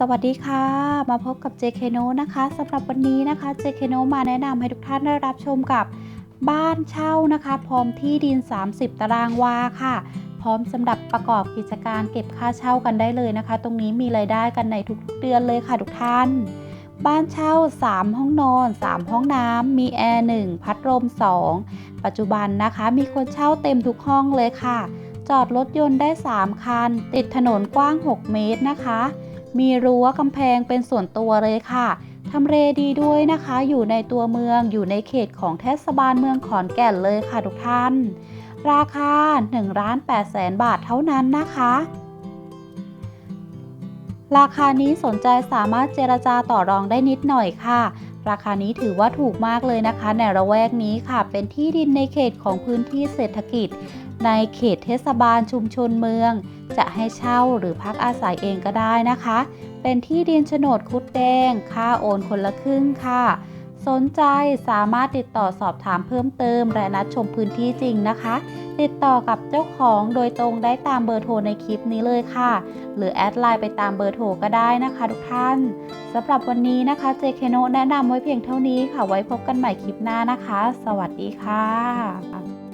สวัสดีค่ะ มาพบกับ JK n o นะคะสำหรับวันนี้นะคะ JK n o มาแนะนำให้ทุกท่านได้รับชมกับบ้านเช่านะคะ พร้อมที่ดิน 30 ตารางวาค่ะ พร้อมสำหรับประกอบกิจการเก็บค่าเช่ากันได้เลยนะคะ ตรงนี้มีรายได้กันในทุกๆเดือนเลยค่ะทุกท่าน บ้านเช่า 3 ห้องนอน 3 ห้องน้ำมีแอร์1พัดลม2 ปัจจุบันนะคะ มีคนเช่าเต็มทุกห้องเลยค่ะ จอดรถยนต์ได้ 3 คัน ติดถนนกว้าง 6 เมตรนะคะ มีรั้วกำแพงเป็นส่วนตัวเลยค่ะทำเลดีด้วยนะคะ อยู่ในตัวเมืองอยู่ในเขตของเทศบาลเมืองขอนแก่นเลยค่ะทุกท่าน ราคา1ล้าน8แสนบาทเท่านั้นนะคะ ราคานี้สนใจสามารถเจรจาต่อรองได้นิดหน่อยค่ะ ราคานี้ถือว่าถูกมากเลยนะคะ ในระแวกนี้ค่ะ เป็นที่ดินในเขตของพื้นที่เศรษฐกิจ ในเขตเทศบาลชุมชนเมือง จะให้เช่าหรือพักอาศัยเองก็ได้นะคะ เป็นที่ดินโฉนดคุดแดง ค่าโอนคนละครึ่งค่ะ สนใจสามารถติดต่อสอบถามเพิ่มเติม และนัดชมพื้นที่จริงนะคะ ติดต่อกับเจ้าของโดยตรงได้ตามเบอร์โทรในคลิปนี้เลยค่ะ หรือแอดไลน์ไปตามเบอร์โทรก็ได้นะคะทุกท่านสำหรับวันนี้นะคะเจเคโนแนะนำไว้เพียงเท่านี้ค่ะ ไว้พบกันใหม่คลิปหน้านะคะ สวัสดีค่ะ